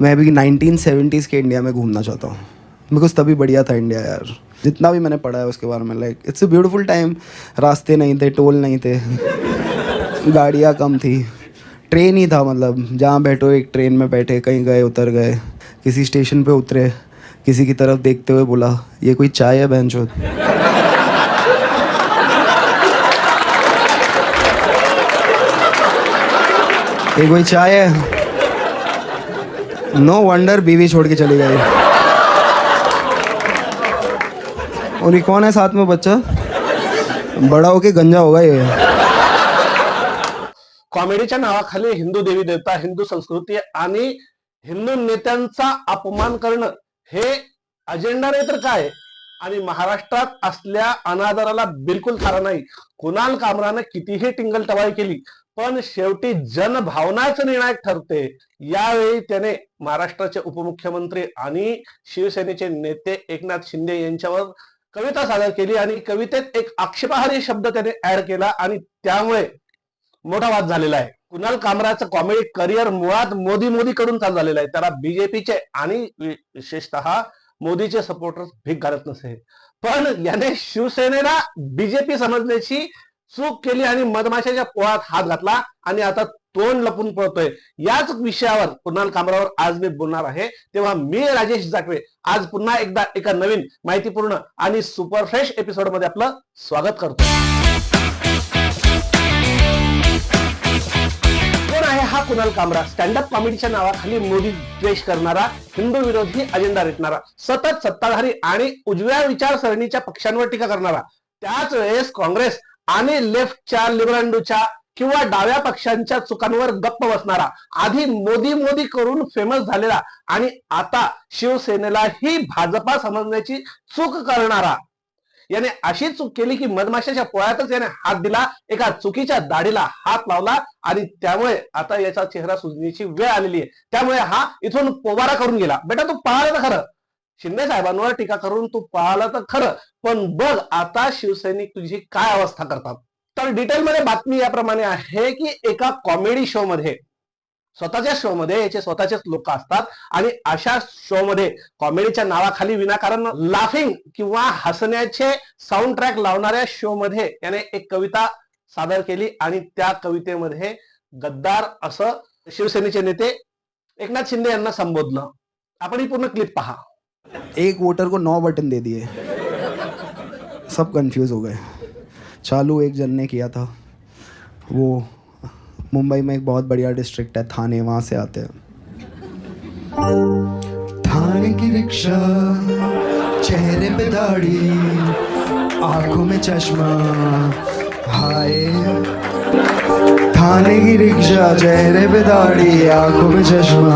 मैं अभी nineteen seventies के India में घूमना चाहता हूँ। बिकॉज़ तभी बढ़िया था इंडिया यार। जितना भी मैंने पढ़ा है उसके बारे में like it's a beautiful time रास्ते नहीं थे, टोल नहीं थे। गाड़ियाँ कम थी। ट्रेन ही था मतलब। जहाँ बैठो एक ट्रेन में बैठे, कहीं गए, उतर गए। किसी स्टेशन पे उतरे, किसी की तरफ़ देखते हुए बोला, ये कोई चाय है बहन ये कोई चाय है? नो वंडर बीवी छोड़ के चली गई। और ये कौन है साथ में बच्चा? बड़ा होके गंजा होगा ये। कॉमेडीच्या नावाखाली हिंदू देवी देवता हिंदू संस्कृती आणि हिंदू नेत्यांचा अपमान करणं हे अजेंडा नाही तर काय? आणि महाराष्ट्रात असल्या अनादराला बिलकुल थारा नाही. कुणाल कामरानं कितीही टिंगल टवाळी केली पण शेवटी जनभावनाच निर्णायक ठरते. यावेळी त्याने महाराष्ट्राचे उपमुख्यमंत्री आणि शिवसेनेचे नेते एकनाथ शिंदे यांच्यावर कविता सादर केली आणि कवितेत एक आक्षेपार्ह शब्द त्याने ऍड केला आणि त्यामुळे मोठा वाद झालेला आहे. कुणाल कामराचं कॉमेडी करिअर मुळात मोदी मोदी कडून चालू झालेलं आहे. त्याला बीजेपीचे आणि विशेषतः मोदीचे सपोर्टर्स भीक घालत नसे पण याने शिवसेनेला बीजेपी समजण्याची चूक केली आणि मधमाशाच्या पोळात हात घातला आणि आता तोंड लपून पळतोय. याच विषयावर कुणाल कामरावर आज मी बोलणार आहे. तेव्हा मी राजेश जाटवे आज पुन्हा एकदा एका नवीन माहितीपूर्ण आणि सुपर फ्रेश एपिसोडमध्ये आपलं स्वागत करतो. कोण आहे हा कुणाल कामरा स्टँडअप कॉमेडीच्या नावाखाली मोदी द्वेष करणारा हिंदू विरोधी अजेंडा रेटणारा सतत सत्ताधारी आणि उजव्या विचारसरणीच्या पक्षांवर टीका करणारा. त्याच वेळेस काँग्रेस आणि लेफ्टच्या लिबरंडूच्या किंवा डाव्या पक्षांच्या चुकांवर गप्प बसणारा आधी मोदी मोदी करून फेमस झालेला आणि आता शिवसेनेलाही भाजपा समजण्याची चूक करणारा. याने अशी चूक केली की मधमाशाच्या पोळ्यातच याने हात दिला एका चुकीच्या दाढीला हात लावला आणि त्यामुळे आता याचा चेहरा सुजण्याची वेळ आलेली आहे. त्यामुळे हा इथून पोबारा करून गेला. बेटा तू पळाला खरं. शिंदे साहेबांवर टीका करून तू पळाला तर खरं. पण बघ आता शिवसैनिक तुझी काय अवस्था करतात? तर डिटेलमध्ये बातमी याप्रमाणे आहे की एका कॉमेडी शो मध्ये स्वतःच्या शो मध्ये याचे स्वतःचेच लोक असतात आणि अशा शो मध्ये कॉमेडीच्या नावाखाली विनाकारण लाफिंग किंवा हसण्याचे साऊंड ट्रॅक लावणाऱ्या शो मध्ये याने एक कविता सादर केली आणि त्या कवितेमध्ये गद्दार असं शिवसेनेचे नेते एकनाथ शिंदे यांना संबोधलं. आपण ही पूर्ण क्लिप पहा. एक वोटर को नौ बटन दे दिए। सब कंफ्यूज हो गए। चालू एक जन ने किया था। वो मुंबई में एक बहुत बढ़िया डिस्ट्रिक्ट है, थाने, वहाँ से आते हैं। थाने की रिक्शा, चेहरे पे दाढ़ी, आँखों में चश्मा, हाय। थाने की रिक्शा, चेहरे पे दाढ़ी, आँखों में चश्मा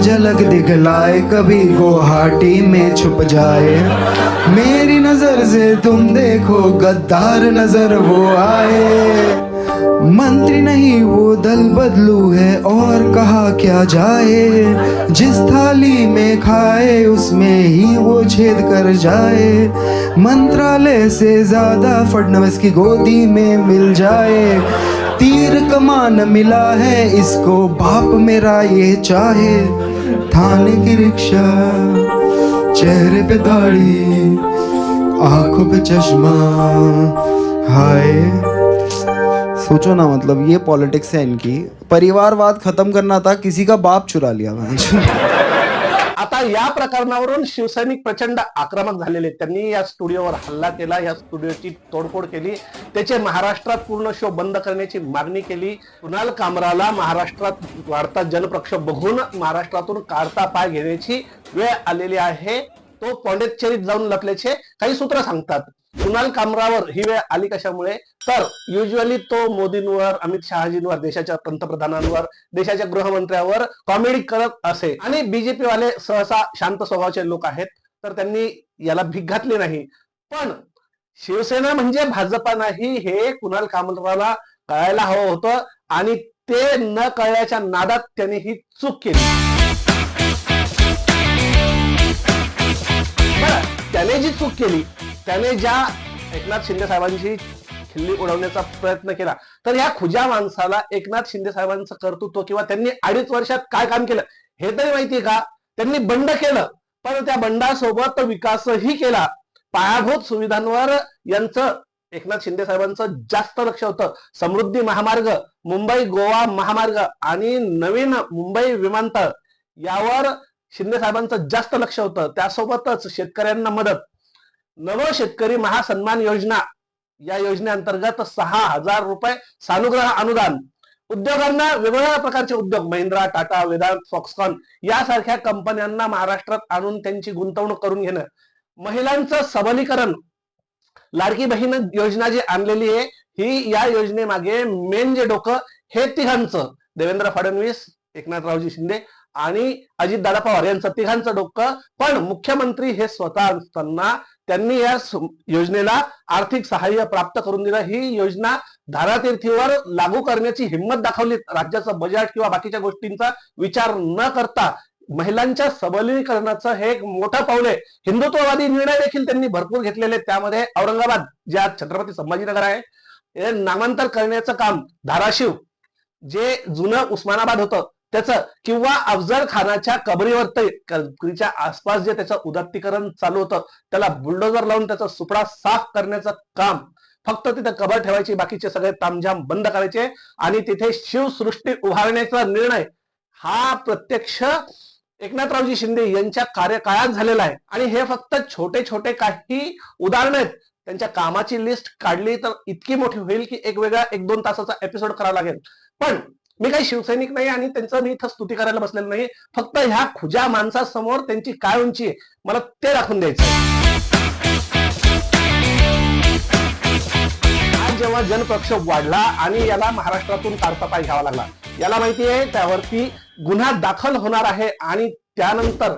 झलक दिखलाए, कभी गुवाहाटी में छुप जाए। मेरी नज़र से तुम देखो, गद्दार नज़र वो आए। मंत्री नहीं, वो दल बदलू है, और कहा क्या जाए। जिस थाली में खाए, उसमें ही वो छेद कर जाए। मंत्रालय से ज़्यादा फडनवीस की गोदी में मिल जाए। तीर कमान मिला है, इसको बाप मेरा ये चाहे। थाने की रिक्शा, चेहरे पे दाढ़ी, आँखों पे चश्मा, हाय। सोचो ना मतलब ये पॉलिटिक्स है इनकी। परिवारवाद खत्म करना था, किसी का बाप चुरा लिया आता या प्रकरणावरून शिवसैनिक प्रचंड आक्रमक झालेले आहेत. त्यांनी या स्टुडिओवर हल्ला केला या स्टुडिओची तोडफोड केली त्याचे महाराष्ट्रात पूर्ण शो बंद करण्याची मागणी केली. कुणाल कामराला महाराष्ट्रात वाढता जनप्रक्षोभ बघून महाराष्ट्रातून काढता पाय घेण्याची वेळ आलेली आहे. तो पॉंडेचेरीत जाऊन लपल्याचे काही सूत्र सांगतात. कुणाल कामरावर ही वेळ आली कशामुळे? तर युजली तो मोदींवर अमित शहाजींवर देशाच्या पंतप्रधानांवर देशाच्या गृहमंत्र्यावर कॉमेडी करत असे. आणि बीजेपी वाले सहसा शांत स्वभावाचे लोक आहेत तर त्यांनी याला भीक घातली नाही. पण शिवसेना म्हणजे भाजपा नाही हे कुणाल कामराला कळायला हवं होतं आणि ते न कळल्याच्या नादात त्यांनी ही चूक केली. त्याने जी चूक केली त्याने ज्या एकनाथ शिंदे साहेबांची खिल्ली उडवण्याचा प्रयत्न केला तर या खुजा माणसाला एकनाथ शिंदे साहेबांचं कर्तृत्व किंवा त्यांनी अडीच वर्षात काय काम केलं हे तरी माहितीये का? त्यांनी बंड केलं पण त्या बंडासोबत विकासही केला. पायाभूत सुविधांवर यांचं एकनाथ शिंदे साहेबांचं जास्त लक्ष होतं. समृद्धी महामार्ग मुंबई गोवा महामार्ग आणि नवीन मुंबई विमानतळ यावर शिंदे साहेबांचं जास्त लक्ष होतं. त्यासोबतच शेतकऱ्यांना मदत नव शेतकरी महासन्मान योजना. या योजनेअंतर्गत सहा हजार रुपये सानुग्रह अनुदान उद्योगांना वेगवेगळ्या प्रकारचे उद्योग महिंद्रा टाटा वेदांत फॉक्सकॉन यासारख्या कंपन्यांना महाराष्ट्रात आणून त्यांची गुंतवणूक करून घेणं. महिलांचं सबलीकरण. लाडकी बहीण योजना जी आणलेली आहे ही या योजनेमागे मेन जे डोकं हे तिघांचं. देवेंद्र फडणवीस एकनाथरावजी शिंदे आणि अजितदादा पवार यांचं तिघांचं डोकं. पण मुख्यमंत्री हे स्वतः असताना त्यांनी या योजनेला आर्थिक सहाय्य प्राप्त करून दिलं. ही योजना धारातीर्थीवर लागू करण्याची हिंमत दाखवली. राज्याचं बजेट किंवा बाकीच्या गोष्टींचा विचार न करता महिलांच्या सबलीकरणाचं हे एक मोठं पाऊल आहे. हिंदुत्ववादी निर्णय देखील त्यांनी भरपूर घेतलेले. त्यामध्ये औरंगाबाद ज्या छत्रपती संभाजीनगर आहे हे नामांतर करण्याचं काम धाराशिव जे जुनं उस्मानाबाद होतं त्याचं किंवा अफजल खानाच्या कबरीवर कबरीच्या आसपास जे त्याचं उदात्तीकरण चालू होतं त्याला बुलडोजर लावून त्याचा सुपडा साफ करण्याचं काम. फक्त तिथे कबर ठेवायची बाकीचे सगळे तामझाम बंद करायचे आणि तिथे शिवसृष्टी उभारण्याचा निर्णय. हा प्रत्यक्ष एकनाथरावजी शिंदे यांच्या कार्यकाळात झालेला आहे. आणि हे फक्त छोटे छोटे काही उदाहरण आहेत. त्यांच्या कामाची लिस्ट काढली तर इतकी मोठी होईल की एक वेगळा एक दोन तासाचा एपिसोड करावा लागेल. पण मी काही शिवसैनिक नाही आणि त्यांचं मी इथं स्तुती करायला बसलेलं नाही. फक्त ह्या खुजा माणसासमोर त्यांची काय उंची आहे मला ते दाखवून द्यायचं आज जेव्हा जनपक्ष वाढला आणि याला महाराष्ट्रातून काढता पाय घ्यावा लागला. याला माहिती आहे त्यावरती गुन्हा दाखल होणार आहे आणि त्यानंतर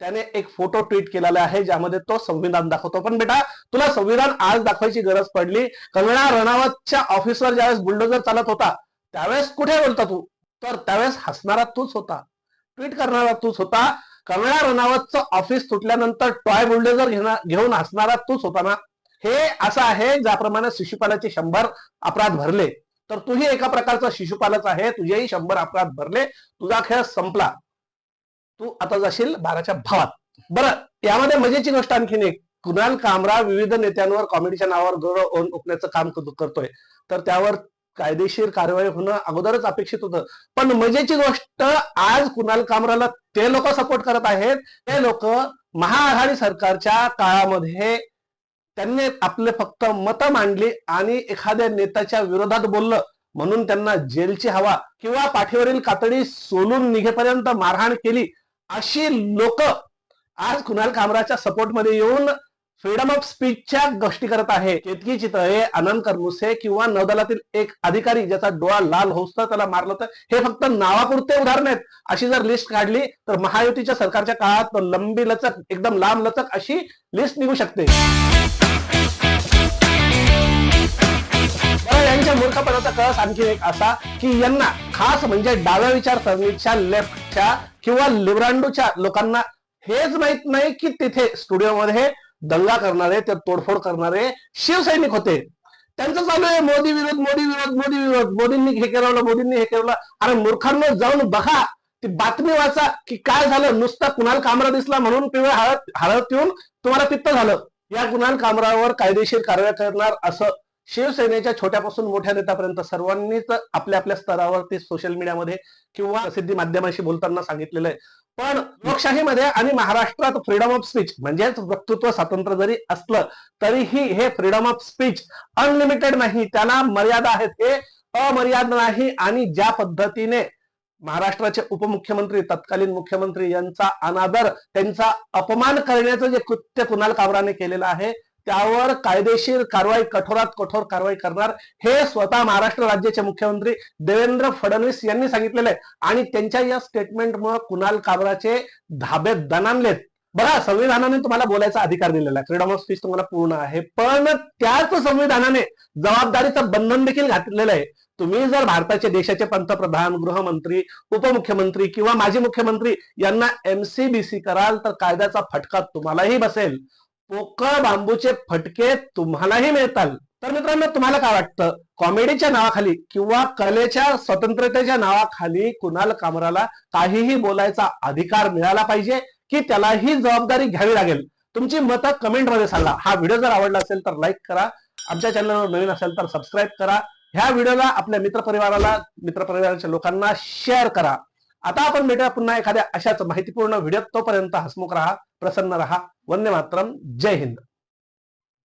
त्याने एक फोटो ट्विट केलेला आहे ज्यामध्ये तो संविधान दाखवतो. पण बेटा तुला संविधान आज दाखवायची गरज पडली. कंगना रणावतच्या ऑफिसवर ज्यावेळेस बुलडोजर चालत होता त्यावेळेस कुठे बोलता तू? तर त्यावेळेस हसणारा तूच होता. ट्विट करणारा तूच होता. कंगना रणावतचं ऑफिस तुटल्यानंतर टॉय बुलडोजर घेऊन हसणारा तूच होता ना? हे असं आहे ज्याप्रमाणे शिशुपालाचे शंभर अपराध भरले. तर तुही एका प्रकारचा शिशुपालच आहे. तुझेही शंभर अपराध भरले. तुझा खेळ संपला. तू आता जाशील बाराच्या भावात. बरं यामध्ये मजेची गोष्ट आणखीन एक. कुणाल कामरा विविध नेत्यांवर कॉमेडीच्या नावावर गौरव ओकण्याचं काम करतोय. तर त्यावर कायदेशीर कारवाई होणं अगोदरच अपेक्षित होतं. पण मजेची गोष्ट आज कुणाल कामराला ते लोक सपोर्ट करत आहेत. ते लोक महाआघाडी सरकारच्या काळामध्ये त्यांनी आपले फक्त मतं मांडली आणि एखाद्या नेत्याच्या विरोधात बोललं. म्हणून त्यांना जेलची हवा किंवा पाठीवरील कातडी सोलून निघेपर्यंत मारहाण केली. अशी लोक आज कुणाल कामराच्या सपोर्टमध्ये येऊन फ्रीडम ऑफ स्पीचच्या गोष्टी करत आहे. केतकी चितळे आनंद करमुसे किंवा नौदलातील एक अधिकारी ज्याचा डोळा लाल होसतं त्याला मारलं तर हे फक्त नावापुरते उदाहरण आहेत. अशी जर लिस्ट काढली तर महायुतीच्या सरकारच्या काळात लंबी लचक एकदम लांब लचक अशी लिस्ट निघू शकते. यांच्या मूर्खपणाचा कळस आणखी एक असा की यांना खास म्हणजे डाव्या विचारसरणीच्या लेफ्टच्या किंवा लिब्रांडोच्या लोकांना हेच माहीत नाही की तिथे स्टुडिओमध्ये दंगा करणारे ते तोडफोड करणारे शिवसैनिक होते. त्यांचं चालू आहे मोदी विरोध मोदी विरोध मोदी विरोध. मोदींनी हे केलं मोदींनी हे केलं अरे मूर्खांना जाऊन बघा. ती बातमी वाचा की काय झालं. नुसता कुणाल कामरा दिसला म्हणून पिवळ्या हळद हळद पिऊन तुम्हाला पित्त झालं. या कुणाल कामरावर कायदेशीर कारवाई करणार असं शिवसेनेच्या छोट्यापासून मोठ्या नेत्यापर्यंत सर्वांनीच आपल्या आपल्या स्तरावरती सोशल मीडियामध्ये किंवा प्रसिद्धी माध्यमाशी बोलताना सांगितलेलं आहे. पण लोकशाहीमध्ये आणि महाराष्ट्रात फ्रीडम ऑफ स्पीच म्हणजेच वक्तृत्व स्वातंत्र्य जरी असलं तरीही हे फ्रीडम ऑफ स्पीच अनलिमिटेड नाही. त्याला मर्यादा आहेत. हे अमर्याद नाही. आणि ज्या पद्धतीने महाराष्ट्राचे उपमुख्यमंत्री तत्कालीन मुख्यमंत्री यांचा अनादर त्यांचा अपमान करण्याचं जे कृत्य कुणाल कामराने केलेलं आहे त्यावर कायदेशीर कारवाई कठोरात कठोर कारवाई करणार. हे स्वतः महाराष्ट्र राज्याचे मुख्यमंत्री देवेंद्र फडणवीस यांनी सांगितलेलं आहे. आणि त्यांच्या या स्टेटमेंटमुळे कुणाल काबराचे धाबे दणानलेत बघा संविधानाने तुम्हाला बोलायचा अधिकार दिलेला आहे. फ्रीडम ऑफ स्पीच तुम्हाला पूर्ण आहे. पण त्याच संविधानाने जबाबदारीचं बंधन देखील घातलेलं आहे. तुम्ही जर भारताचे देशाचे पंतप्रधान गृहमंत्री उपमुख्यमंत्री किंवा माजी मुख्यमंत्री यांना एमसीबीसी कराल तर कायद्याचा फटका तुम्हालाही बसेल. पोकळ बांबूचे फटके तुम्हालाही मिळतात तर मित्रांनो तुम्हाला काय वाटतं? कॉमेडीच्या नावाखाली किंवा कलेच्या स्वतंत्रतेच्या नावाखाली कुणाल कामराला काहीही बोलायचा अधिकार मिळाला पाहिजे की त्याला ही जबाबदारी घ्यावी लागेल? तुमची मतं कमेंटमध्ये सांगा. हा व्हिडिओ जर आवडला असेल तर लाईक करा. आमच्या चॅनलवर नवीन असेल तर सबस्क्राईब करा. ह्या व्हिडिओला आपल्या मित्रपरिवाराला मित्रपरिवाराच्या लोकांना शेअर करा. आता आपण भेटूया पुन्हा एखाद्या अशाच माहितीपूर्ण व्हिडिओ तोपर्यंत हसमुख राहा प्रसन्न राहा. वंदे मातरम जय हिंद